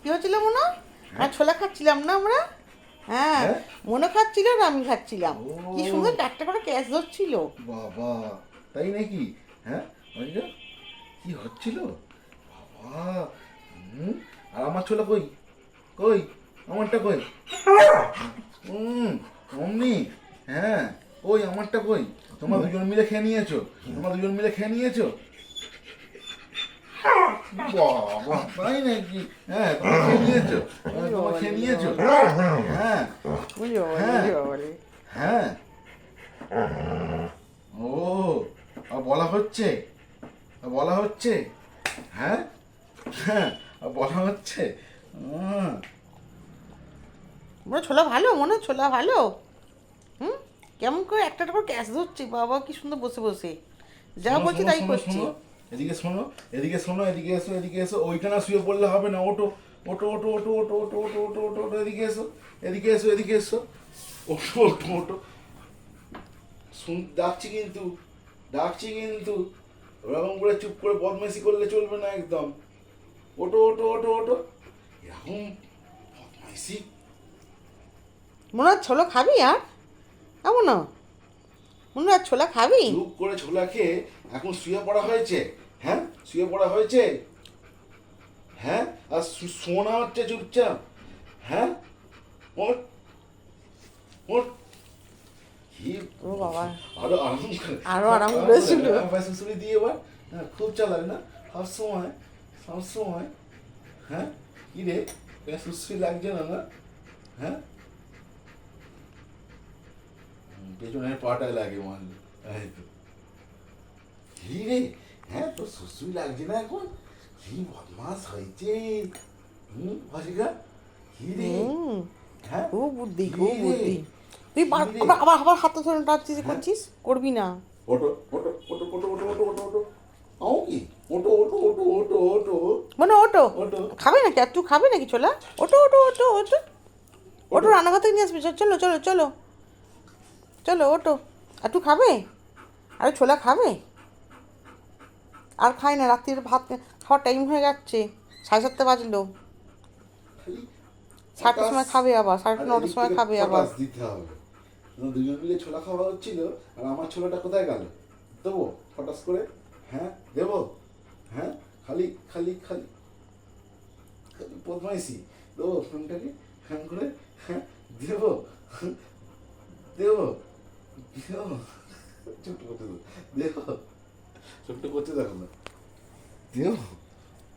কি হচ্ছিল মনে? আর ছোলা খাচ্ছিলাম না আমরা? হ্যাঁ হ্যাঁ? মনে খাচ্ছিল আর আমি খাচ্ছিলাম। কি সুন্দর একটা করে ক্যাশ ধরছিল। বাবা তাই নাকি? হ্যাঁ কি হচ্ছিল? বাবা হুম আর আমার ছোলা কই? কই? আমারটা কই? হুম অমনি হ্যাঁ কই আমারটা কই? তোমরা দুজন মিলে খেয়ে নিয়েছো? তোমরা দুজন মিলে খেয়ে নিয়েছো? বাবা তাই নাকি হ্যাঁ নিয়েছো হ্যাঁ, নিয়েছো হ্যাঁ হ্যাঁ। হ্যাঁ ও বলা হচ্ছে বলা হচ্ছে হ্যাঁ? হ্যাঁ বলা মনে ছোলা ভালো মনে ছোলা ভালো। হুম? কেমন করে একটা একটা করে ক্যাশ ধরছি বাবা কি সুন্দর বসে বসে। যা বলছি তাই করছি। এদিকে শোনো এদিকে শোনো এদিকে এসো এদিকে এসো ওইখানে শুয়ে পড়লে হবে না ওটো ওটো ওটো ওটো ওটো ওটো ওটো ওটো ওটো ওটো এদিকে এসো এদিকে এসো এদিকে এসো ওটো ওটো ওটো শুন ডাকছি কিন্তু ডাকছি কিন্তু ওরকম করে চুপ করে বদমাইশি করলে চলবে না একদম ওটো ওটো ওটো ওটো এরকম বদমাইশি মনে হয় ছোলা খাবি আর এমন না মনে হয় ছোলা খাবি চুপ করে ছোলা খেয়ে এখন শুয়ে পড়া হয়েছে হ্যাঁ শুয়ে পড়া হয়েছে? হ্যাঁ? আর শোনা হচ্ছে চুপচাপ হ্যাঁ? ওর ওর আরও আরাম আরও আরাম করে শুলো। দিয়ে এবার। খুব চালাক না। সব সময় সব সময়। হ্যাঁ? কি রে? সুশ্রী লাগছে না না? হ্যাঁ? হুম, পেছনের পাটায় লাগে মানলে এই রে? হ্যাঁ সুশ্রী লাগছে না এখন কি বদমাস হয়েছে হুম কি রে হ্যাঁ খুব বুদ্ধি খুব বুদ্ধি তুই? আবার আবার হাতে ধরে টানছিস হ্যাঁ? করছিস করবি না ওটো ওটো ওটো ওটো ওটো ওটো ওটো ওটো আও কি ওটো ওটো ওটো ওটো ওটো মানে ওটো ওটো খাবে নাকি আর তুই খাবে নাকি ছোলা ওটো ওটো ওটো ওটো ওটো রান্নাঘর থেকে নিয়ে আসবি চল, চলো চলো চলো চলো ওটো আর তুই খাবে আরে ছোলা খাবে আর খাই না রাত্রির ভাত খাওয়ার টাইম হয়ে যাচ্ছে সাড়ে সাতটা বাজলো। সাতটার সময় খাবে আবার সাড়ে নটার সময় খাবে আবার। দিতে হবে। দুজন মিলে ছোলা খাওয়া হচ্ছিল আর আমার ছোলাটা কোথায় গেল? দেবো ফটাস করে হ্যাঁ দেবো হ্যাঁ খালি খালি খালি। খালি বদমাইশি। দেবো ফোনটাকে হ্যাঁ করে হ্যাঁ দেবো দেবো দেবো ছোট্ট করতে দেবো। ছোট্ট করতে দেখো না। দেবো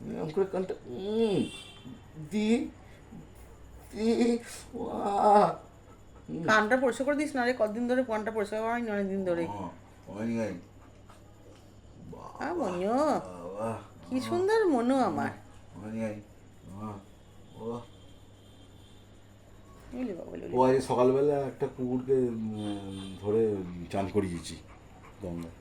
এরকম করে কানটা। দি দি কানটা পরিষ্কার করে দিস না রে কদিন ধরে কানটা পরিষ্কার করা হয়নি অনেকদিন ধরে। কি সুন্দর মনু আমার। ও। আজ সকালবেলা একটা কুকুরকে ধরে চান করিয়েছি গঙ্গায়।